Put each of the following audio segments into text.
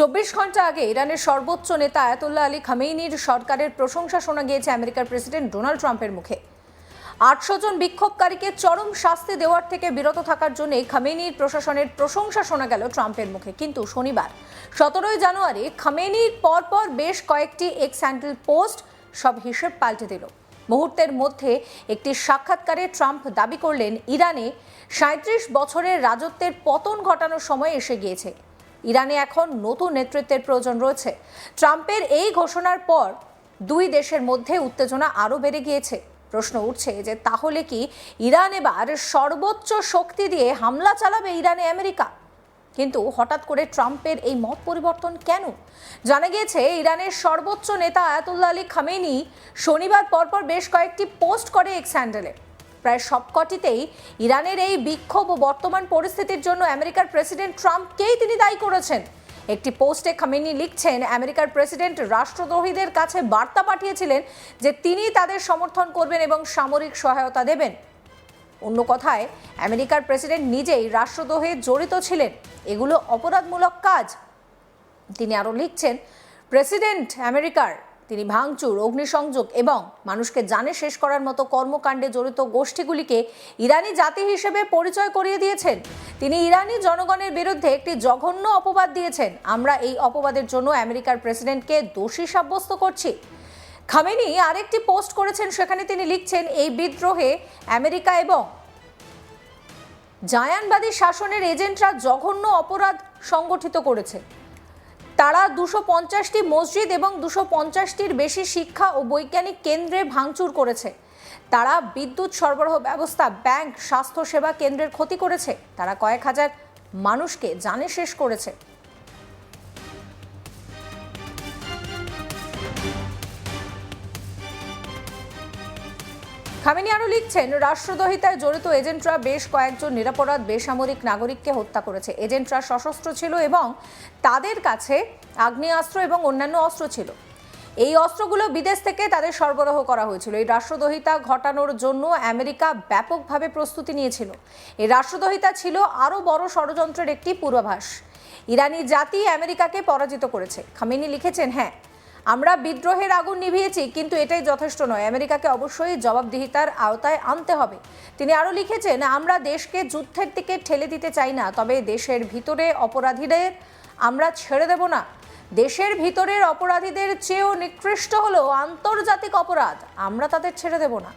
চব্বিশ ঘণ্টা আগে ইরানের সর্বোচ্চ নেতা আয়াতুল্লাহ আলী খামেইনির সরকারের প্রশংসা শোনা গিয়েছে আমেরিকার প্রেসিডেন্ট ডোনাল্ড ট্রাম্পের মুখে। আটশো জন বিক্ষোভকারীকে চরম শাস্তি দেওয়ার থেকে বিরত থাকার জন্য খামেনির প্রশাসনের প্রশংসা শোনা গেল ট্রাম্পের মুখে। কিন্তু শনিবার, সতেরোই জানুয়ারি খামেনির পরপর বেশ কয়েকটি এক্স হ্যান্ডেল পোস্ট সব হিসেব পাল্টে দিল। মুহূর্তের মধ্যে একটি সাক্ষাৎকারে ট্রাম্প দাবি করলেন, ইরানে সাঁত্রিশ বছরের রাজত্বের পতন ঘটানোর সময় এসে গিয়েছে। ইরানে এখন নতুন নেতৃত্বের প্রয়োজন রয়েছে। ট্রাম্পের এই ঘোষণার পর দুই দেশের মধ্যে উত্তেজনা আরও বেড়ে গিয়েছে। প্রশ্ন উঠছে যে, তাহলে কি ইরান এবার সর্বোচ্চ শক্তি দিয়ে হামলা চালাবে ইরানে আমেরিকা? কিন্তু হঠাৎ করে ট্রাম্পের এই মত পরিবর্তন কেন? জানা গিয়েছে, ইরানের সর্বোচ্চ নেতা আয়াতুল্লাহ আলী খামেনি শনিবার পরপর বেশ কয়েকটি পোস্ট করে এক্স হ্যান্ডেলে। প্রায় সবকটিতেই ইরানের এই বিক্ষোভ ও বর্তমান পরিস্থিতির জন্য আমেরিকার প্রেসিডেন্ট ট্রাম্পকেই তিনি দায়ী করেছেন। একটি পোস্টে খামেনি লিখছেন, আমেরিকার প্রেসিডেন্ট রাষ্ট্রদ্রোহীদের কাছে বার্তা পাঠিয়েছিলেন যে তিনি তাদের সমর্থন করবেন এবং সামরিক সহায়তা দেবেন। অন্য কথায়, আমেরিকার প্রেসিডেন্ট নিজেই রাষ্ট্রদ্রোহে জড়িত ছিলেন। এগুলো অপরাধমূলক কাজ। তিনি আরও লিখছেন, প্রেসিডেন্ট আমেরিকার তিনি ভাঙচুর, অগ্নিসংযোগ এবং মানুষকে জানে শেষ করার মতো কর্মকাণ্ডে জড়িত গোষ্ঠীগুলিকে ইরানি জাতি হিসেবে পরিচয় করিয়ে দিয়েছেন। তিনি ইরানি জনগণের বিরুদ্ধে একটি জঘন্য অপবাদ দিয়েছেন। আমরা এই অপবাদের জন্য আমেরিকার প্রেসিডেন্টকে দোষী সাব্যস্ত করছি। খামেনি আরেকটি পোস্ট করেছেন, সেখানে তিনি লিখছেন, এই বিদ্রোহে আমেরিকা এবং জায়ানবাদী শাসনের এজেন্টরা জঘন্য অপরাধ সংগঠিত করেছে। তারা দুশো পঞ্চাশটি মসজিদ এবং দুশো পঞ্চাশটির বেশি শিক্ষা ও বৈজ্ঞানিক কেন্দ্রে ভাঙচুর করেছে। তারা বিদ্যুৎ সরবরাহ ব্যবস্থা, ব্যাংক, স্বাস্থ্যসেবা কেন্দ্রের ক্ষতি করেছে। তারা কয়েক হাজার মানুষকে জানে শেষ করেছে। খামেনি আরও লিখছেন, রাষ্ট্রদ্রোহিতায় জড়িত এজেন্টরা বেশ কয়েকজন নিরাপরাধ বেসামরিক নাগরিককে হত্যা করেছে। এজেন্টরা সশস্ত্র ছিল এবং তাদের কাছে আগ্নেয়াস্ত্র এবং অন্যান্য অস্ত্র ছিল। এই অস্ত্রগুলো বিদেশ থেকে তাদের সরবরাহ করা হয়েছিল। এই রাষ্ট্রদ্রোহিতা ঘটানোর জন্য আমেরিকা ব্যাপকভাবে প্রস্তুতি নিয়েছিল। এই রাষ্ট্রদ্রোহিতা ছিল আরও বড় ষড়যন্ত্রের একটি পূর্বাভাস। ইরানি জাতি আমেরিকাকে পরাজিত করেছে। খামেনি লিখেছেন হ্যাঁ আমরা বিদ্রোহের আগুন নিভিয়েছি, কিন্তু এটাই যথেষ্ট নয়। আমেরিকাকে অবশ্যই জবাবদিহিতার আওতায় আনতে হবে। তিনি আরও লিখেছেন, আমরা দেশকে যুদ্ধের দিকে ঠেলে দিতে চাই না, তবে দেশের ভিতরে অপরাধীদের আমরা ছেড়ে দেব না। দেশের ভিতরের অপরাধীদের চেয়েও নিকৃষ্ট হলো আন্তর্জাতিক অপরাধ আমরা তাদের ছেড়ে দেব না।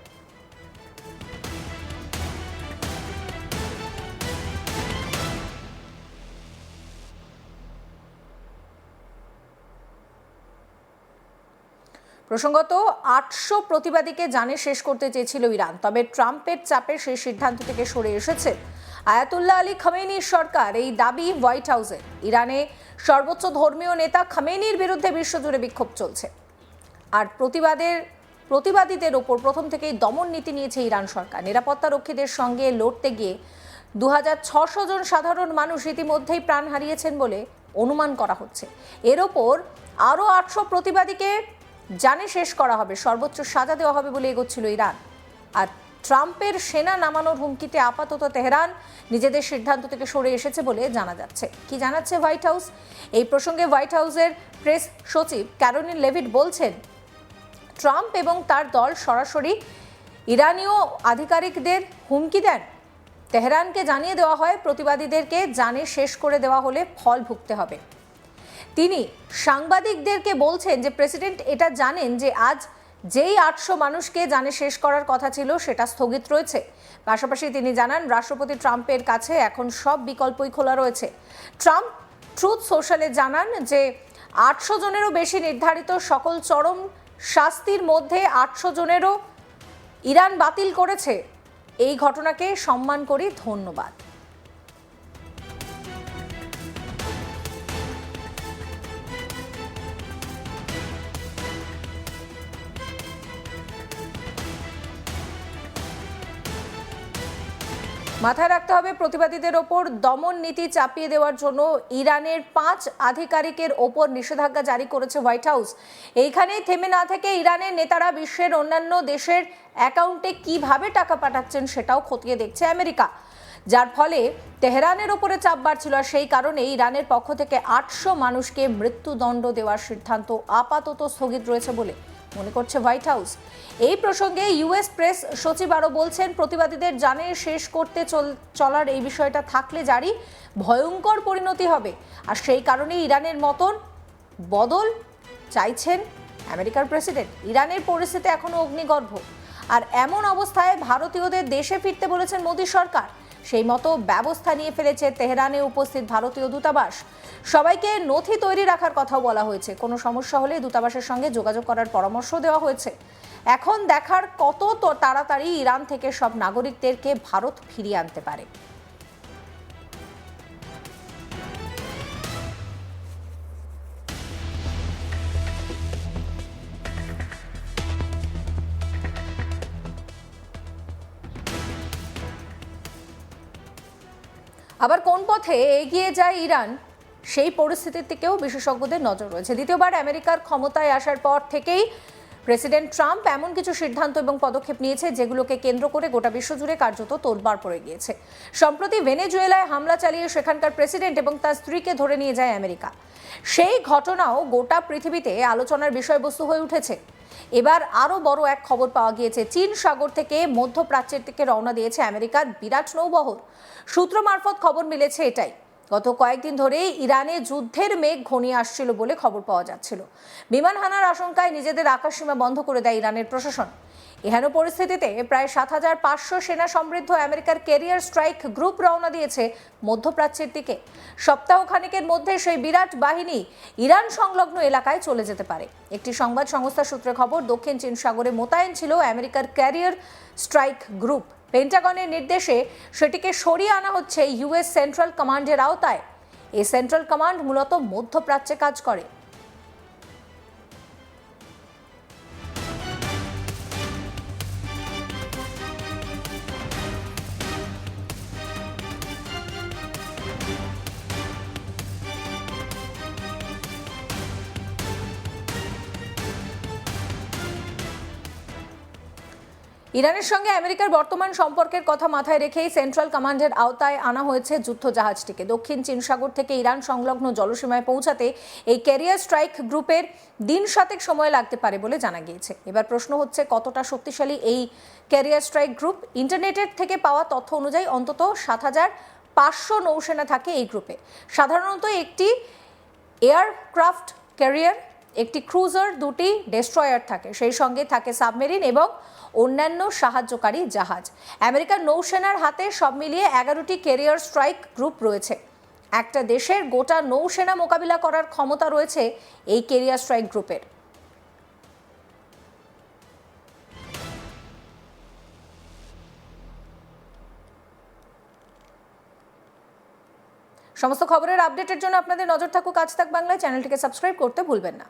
প্রসঙ্গত, আটশো প্রতিবাদীকে জানে শেষ করতে চেয়েছিল ইরান, তবে ট্রাম্পের চাপে সেই সিদ্ধান্ত থেকে সরে এসেছে আয়াতুল্লাহ আলী খামেনির সরকার। এই দাবি হোয়াইট হাউসে। ইরানে সর্বোচ্চ ধর্মীয় নেতা খামেনির বিরুদ্ধে বিশ্বজুড়ে বিক্ষোভ চলছে। আর প্রতিবাদের, প্রতিবাদীদের ওপর প্রথম থেকেই দমন নীতি নিয়েছে ইরান সরকার। নিরাপত্তা রক্ষীদের সঙ্গে লড়তে গিয়ে দু জন সাধারণ মানুষ ইতিমধ্যেই প্রাণ হারিয়েছেন বলে অনুমান করা হচ্ছে। এর ওপর আরও আটশো প্রতিবাদীকে জানে শেষ করা হবে, সর্বোচ্চ সাজা দেওয়া হবে বলে এগোচ্ছিল ইরান। আর ট্রাম্পের সেনা নামানোর হুমকিতে আপাতত তেহরান নিজেদের সিদ্ধান্ত থেকে সরে এসেছে বলে জানা যাচ্ছে। কি জানাচ্ছে হোয়াইট হাউস? এই প্রসঙ্গে হোয়াইট হাউসের প্রেস সচিব ক্যারোলিন লেভিট বলছেন, ট্রাম্প এবং তার দল সরাসরি ইরানীয় আধিকারিকদের হুমকি দেন। তেহরানকে জানিয়ে দেওয়া হয়, প্রতিবাদীদেরকে জানে শেষ করে দেওয়া হলে ফল ভুগতে হবে। তিনি সাংবাদিকদেরকে বলছেন যে, প্রেসিডেন্ট এটা জানেন যে আজ যেই আটশো মানুষকে জানে শেষ করার কথা ছিল, সেটা স্থগিত রয়েছে। পাশাপাশি তিনি জানান, রাষ্ট্রপতি ট্রাম্পের কাছে এখন সব বিকল্পই খোলা রয়েছে। ট্রাম্প ট্রুথ সোশ্যালে জানান যে, আটশো জনেরও বেশি নির্ধারিত সকল চরম শাস্তির মধ্যে আটশো জনেরও ইরান বাতিল করেছে। এই ঘটনাকে সম্মান করি, ধন্যবাদ। মাথায় রাখতে হবে প্রতিবাদীদের ওপর দমন নীতি চাপিয়ে দেওয়ার জন্য ইরানের পাঁচ আধিকারিকের ওপর নিষেধাজ্ঞা জারি করেছে হোয়াইট হাউস। এইখানেই থেমে না থেকে ইরানের নেতারা বিশ্বের অন্যান্য দেশের অ্যাকাউন্টে কীভাবে টাকা পাঠাচ্ছেন সেটাও খতিয়ে দেখছে আমেরিকা। যার ফলে তেহরানের ওপরে চাপ বাড়ছিল আর সেই কারণে ইরানের পক্ষ থেকে আটশো মানুষকে মৃত্যুদণ্ড দেওয়ার সিদ্ধান্ত আপাতত স্থগিত রয়েছে বলে মনে করছে হোয়াইট হাউস। এই প্রসঙ্গে ইউএস প্রেস সচিব আরও বলছেন, প্রতিবাদীদের জানে শেষ করতে চল- চলার এই বিষয়টা থাকলে জারি ভয়ঙ্কর পরিণতি হবে। আর সেই কারণে ইরানের মতন বদল চাইছেন আমেরিকার প্রেসিডেন্ট। ইরানের পরিস্থিতি এখনও অগ্নিগর্ভ। আর এমন অবস্থায় ভারতীয়দের দেশে ফিরতে বলেছেন মোদী সরকার। সেই মতো ব্যবস্থা নিয়ে ফেলেছে তেহরানে উপস্থিত ভারতীয় দূতাবাস। সবাইকে নথি তৈরি রাখার কথাও বলা হয়েছে। কোনো সমস্যা হলে দূতাবাসের সঙ্গে যোগাযোগ করার পরামর্শ দেওয়া হয়েছে। এখন দেখার কত তাড়াতাড়ি ইরান থেকে সব নাগরিকদেরকে ভারত ফিরিয়ে আনতে পারে। আবার কোন পথে এগিয়ে যায় ইরান, সেই পরিস্থিতির দিকেও বিশেষজ্ঞদের নজর রয়েছে। দ্বিতীয়বার আমেরিকার ক্ষমতায় আসার পর থেকেই প্রেসিডেন্ট ট্রাম্প এমন কিছু সিদ্ধান্ত এবং পদক্ষেপ নিয়েছে যেগুলোকে কেন্দ্র করে গোটা বিশ্বজুড়ে কার্যত তোলবার পড়ে গিয়েছে। সম্প্রতি ভেনেজুয়েলায় হামলা চালিয়ে সেখানকার প্রেসিডেন্ট এবং তার স্ত্রীকে ধরে নিয়ে যায় আমেরিকা। সেই ঘটনাও গোটা পৃথিবীতে আলোচনার বিষয়বস্তু হয়ে উঠেছে। এবার আরও বড় এক খবর পাওয়া গিয়েছে। চীন সাগর থেকে মধ্যপ্রাচ্যের থেকে রওনা দিয়েছে আমেরিকার বিরাট নৌবহর। সূত্র মারফত খবর মিলেছে এটাই। গত কয়েকদিন ধরে ইরানে যুদ্ধের মেঘ ঘনিয়ে আসছিল বলে খবর পাওয়া যাচ্ছিল। বিমান হানার আশঙ্কায় নিজেদের আকাশসীমা বন্ধ করে দেয় ইরানের প্রশাসন। এহেন পরিস্থিতিতে প্রায় সাত হাজার পাঁচশো সেনা সমৃদ্ধ আমেরিকার কেরিয়ার স্ট্রাইক গ্রুপ রওনা দিয়েছে মধ্যপ্রাচ্যের দিকে। সপ্তাহ খানেকের মধ্যে সেই বিরাট বাহিনী ইরান সংলগ্ন এলাকায় চলে যেতে পারে। একটি সংবাদ সংস্থা সূত্রে খবর, দক্ষিণ চীন সাগরে মোতায়েন ছিল আমেরিকার ক্যারিয়ার স্ট্রাইক গ্রুপ। পেন্টাগনের নির্দেশে সেটিকে সরিয়ে আনা হচ্ছে ইউএস সেন্ট্রাল কমান্ডের আওতায়। এই সেন্ট্রাল কমান্ড মূলত মধ্যপ্রাচ্যে কাজ করে। ইরানের সঙ্গে আমেরিকার বর্তমান সম্পর্কের কথা মাথায় রেখেই সেন্ট্রাল কমান্ডের আওতায় আনা হয়েছে যুদ্ধ জাহাজটিকে দক্ষিণ চীন সাগর থেকে ইরান সংলগ্ন জলসীমায় পৌঁছাতে এই ক্যারিয়ার স্ট্রাইক গ্রুপের দিন সাতেক সময় লাগতে পারে বলে জানা গিয়েছে। এবার প্রশ্ন হচ্ছে, কতটা শক্তিশালী এই ক্যারিয়ার স্ট্রাইক গ্রুপ? ইন্টারনেটের থেকে পাওয়া তথ্য অনুযায়ী অন্তত সাত হাজার পাঁচশো নৌসেনা থাকে এই গ্রুপে। সাধারণত একটি এয়ারক্রাফট ক্যারিয়ার একটি ক্রুজার, দুটি ডেস্ট্রয়ার থাকে। সেই সঙ্গে থাকে সাবমেরিন এবং অন্যান্য সাহায্যকারী জাহাজ। আমেরিকার নৌসেনার হাতে সব মিলিয়ে এগারোটি ক্যারিয়ার স্ট্রাইক গ্রুপ রয়েছে। একটা দেশের গোটা নৌসেনা মোকাবিলা করার ক্ষমতা রয়েছে এই কেরিয়ার স্ট্রাইক গ্রুপের। সমস্ত খবরের আপডেটের জন্য আপনাদের নজর থাকুক আজ তাক বাংলায়। চ্যানেলটিকে সাবস্ক্রাইব করতে ভুলবেন না।